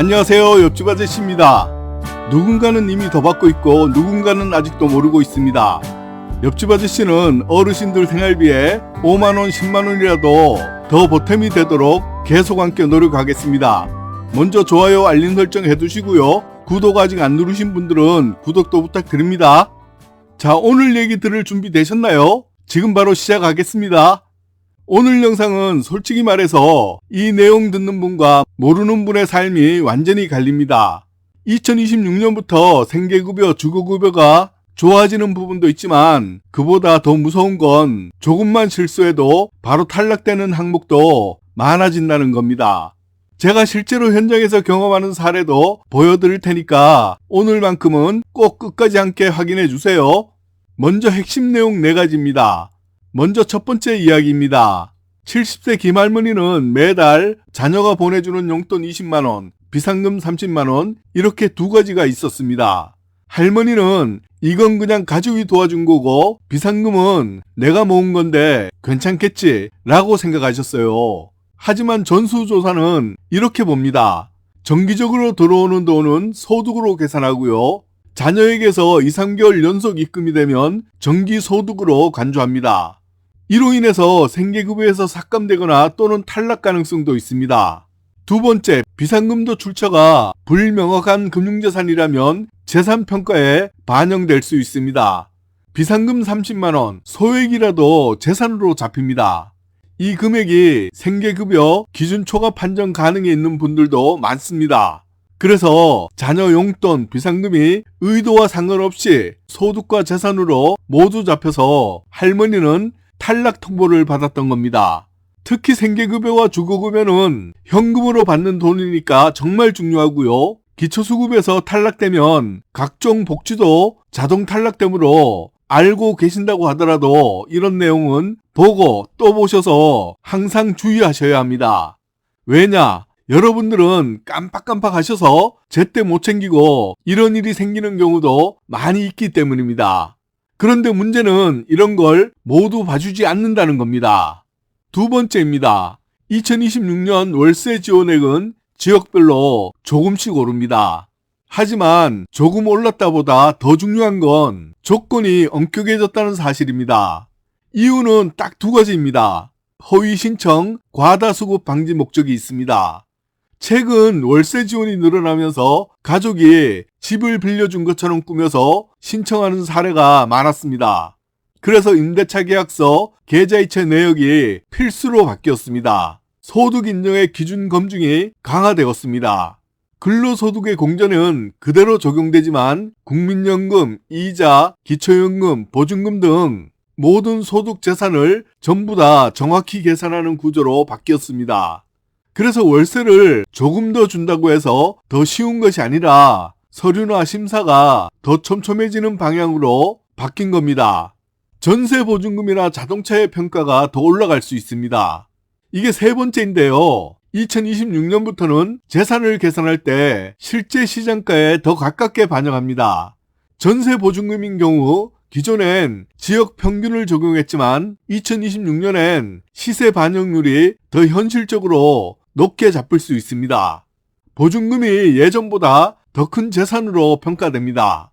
안녕하세요. 옆집 아저씨입니다. 누군가는 이미 더 받고 있고 누군가는 아직도 모르고 있습니다. 옆집 아저씨는 어르신들 생활비에 5만원, 10만원이라도 더 보탬이 되도록 계속 함께 노력하겠습니다. 먼저 좋아요, 알림 설정 해두시고요. 구독 아직 안 누르신 분들은 구독도 부탁드립니다. 자, 오늘 얘기 들을 준비 되셨나요? 지금 바로 시작하겠습니다. 오늘 영상은 솔직히 말해서 이 내용 듣는 분과 모르는 분의 삶이 완전히 갈립니다. 2026년부터 생계급여, 주거급여가 좋아지는 부분도 있지만 그보다 더 무서운 건 조금만 실수해도 바로 탈락되는 항목도 많아진다는 겁니다. 제가 실제로 현장에서 경험하는 사례도 보여드릴 테니까 오늘만큼은 꼭 끝까지 함께 확인해 주세요. 먼저 핵심 내용 4가지입니다. 먼저 첫 번째 이야기입니다. 70세 김할머니는 매달 자녀가 보내주는 용돈 20만원, 비상금 30만원, 이렇게 두 가지가 있었습니다. 할머니는 이건 그냥 가족이 도와준 거고, 비상금은 내가 모은 건데 괜찮겠지, 라고 생각하셨어요. 하지만 전수조사는 이렇게 봅니다. 정기적으로 들어오는 돈은 소득으로 계산하고요. 자녀에게서 2, 3개월 연속 입금이 되면 정기 소득으로 간주합니다. 이로 인해서 생계급여에서 삭감되거나 또는 탈락 가능성도 있습니다. 두 번째, 비상금도 출처가 불명확한 금융자산이라면 재산 평가에 반영될 수 있습니다. 비상금 30만원, 소액이라도 재산으로 잡힙니다. 이 금액이 생계급여 기준 초과 판정 가능에 있는 분들도 많습니다. 그래서 자녀 용돈, 비상금이 의도와 상관없이 소득과 재산으로 모두 잡혀서 할머니는 탈락 통보를 받았던 겁니다. 특히 생계급여와 주거급여는 현금으로 받는 돈이니까 정말 중요하고요. 기초수급에서 탈락되면 각종 복지도 자동 탈락되므로 알고 계신다고 하더라도 이런 내용은 보고 또 보셔서 항상 주의하셔야 합니다. 왜냐? 여러분들은 깜빡깜빡 하셔서 제때 못 챙기고 이런 일이 생기는 경우도 많이 있기 때문입니다. 그런데 문제는 이런 걸 모두 봐주지 않는다는 겁니다. 두 번째입니다. 2026년 월세 지원액은 지역별로 조금씩 오릅니다. 하지만 조금 올랐다 보다 더 중요한 건 조건이 엄격해졌다는 사실입니다. 이유는 딱 두 가지입니다. 허위 신청, 과다 수급 방지 목적이 있습니다. 최근 월세 지원이 늘어나면서 가족이 집을 빌려준 것처럼 꾸며서 신청하는 사례가 많았습니다. 그래서 임대차 계약서, 계좌이체 내역이 필수로 바뀌었습니다. 소득 인정의 기준 검증이 강화되었습니다. 근로소득의 공제는 그대로 적용되지만 국민연금, 이자, 기초연금, 보증금 등 모든 소득 재산을 전부 다 정확히 계산하는 구조로 바뀌었습니다. 그래서 월세를 조금 더 준다고 해서 더 쉬운 것이 아니라 서류나 심사가 더 촘촘해지는 방향으로 바뀐 겁니다. 전세 보증금이나 자동차의 평가가 더 올라갈 수 있습니다. 이게 세 번째인데요. 2026년부터는 재산을 계산할 때 실제 시장가에 더 가깝게 반영합니다. 전세 보증금인 경우 기존엔 지역 평균을 적용했지만 2026년엔 시세 반영률이 더 현실적으로 높게 잡힐 수 있습니다. 보증금이 예전보다 더 큰 재산으로 평가됩니다.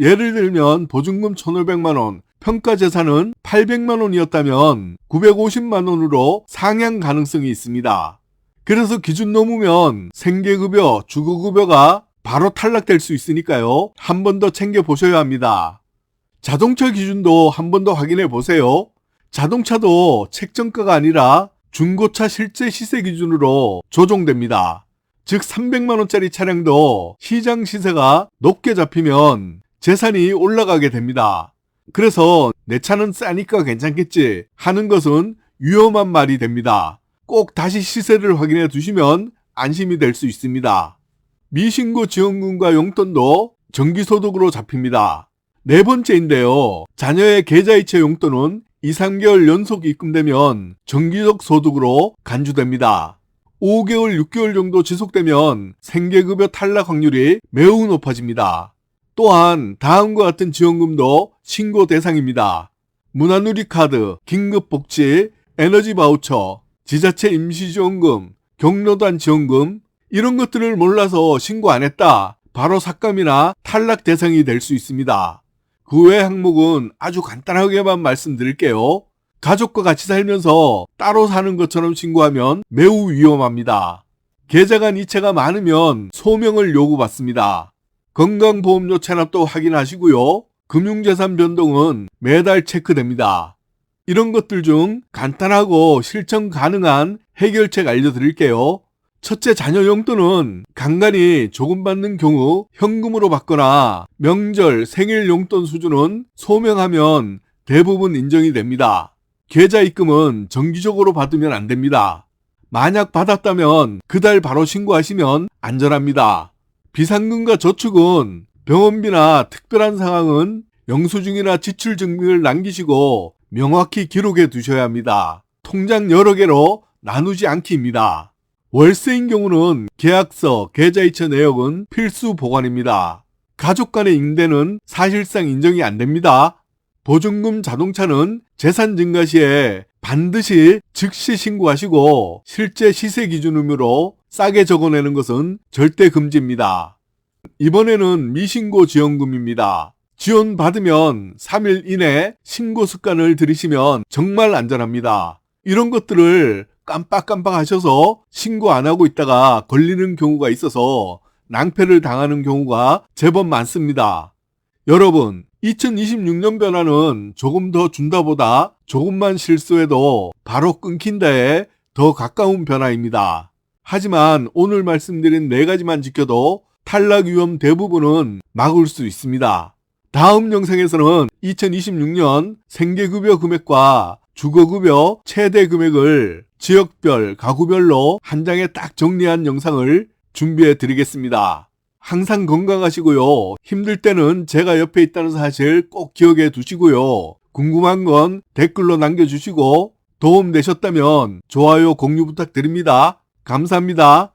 예를 들면 보증금 1,500만원, 평가 재산은 800만원이었다면 950만원으로 상향 가능성이 있습니다. 그래서 기준 넘으면 생계급여, 주거급여가 바로 탈락될 수 있으니까요. 한 번 더 챙겨보셔야 합니다. 자동차 기준도 한 번 더 확인해 보세요. 자동차도 책정가가 아니라 중고차 실제 시세 기준으로 조정됩니다. 즉 300만원짜리 차량도 시장 시세가 높게 잡히면 재산이 올라가게 됩니다. 그래서 내 차는 싸니까 괜찮겠지 하는 것은 위험한 말이 됩니다. 꼭 다시 시세를 확인해 두시면 안심이 될 수 있습니다. 미신고 지원금과 용돈도 정기소득으로 잡힙니다. 네 번째인데요. 자녀의 계좌이체 용돈은 2, 3개월 연속 입금되면 정기적 소득으로 간주됩니다. 5개월, 6개월 정도 지속되면 생계급여 탈락 확률이 매우 높아집니다. 또한 다음과 같은 지원금도 신고 대상입니다. 문화누리 카드, 긴급복지, 에너지 바우처, 지자체 임시지원금, 경로단 지원금, 이런 것들을 몰라서 신고 안 했다. 바로 삭감이나 탈락 대상이 될 수 있습니다. 그 외 항목은 아주 간단하게만 말씀드릴게요. 가족과 같이 살면서 따로 사는 것처럼 신고하면 매우 위험합니다. 계좌 간 이체가 많으면 소명을 요구받습니다. 건강보험료 체납도 확인하시고요. 금융재산 변동은 매달 체크됩니다. 이런 것들 중 간단하고 실천 가능한 해결책 알려드릴게요. 첫째 자녀 용돈은 간간히 조금 받는 경우 현금으로 받거나 명절 생일 용돈 수준은 소명하면 대부분 인정이 됩니다. 계좌 입금은 정기적으로 받으면 안 됩니다. 만약 받았다면 그달 바로 신고하시면 안전합니다. 비상금과 저축은 병원비나 특별한 상황은 영수증이나 지출 증명을 남기시고 명확히 기록해 두셔야 합니다. 통장 여러 개로 나누지 않기입니다. 월세인 경우는 계약서, 계좌이체 내역은 필수 보관입니다. 가족 간의 임대는 사실상 인정이 안 됩니다. 보증금 자동차는 재산 증가 시에 반드시 즉시 신고하시고 실제 시세 기준으로 싸게 적어내는 것은 절대 금지입니다. 이번에는 미신고 지원금입니다. 지원 받으면 3일 이내 신고 습관을 들이시면 정말 안전합니다. 이런 것들을 깜빡깜빡 하셔서 신고 안 하고 있다가 걸리는 경우가 있어서 낭패를 당하는 경우가 제법 많습니다. 여러분, 2026년 변화는 조금 더 준다보다 조금만 실수해도 바로 끊긴다에 더 가까운 변화입니다. 하지만 오늘 말씀드린 네 가지만 지켜도 탈락 위험 대부분은 막을 수 있습니다. 다음 영상에서는 2026년 생계급여 금액과 주거급여 최대 금액을 지역별, 가구별로 한 장에 딱 정리한 영상을 준비해 드리겠습니다. 항상 건강하시고요. 힘들 때는 제가 옆에 있다는 사실 꼭 기억해 두시고요. 궁금한 건 댓글로 남겨주시고 도움 되셨다면 좋아요, 공유 부탁드립니다. 감사합니다.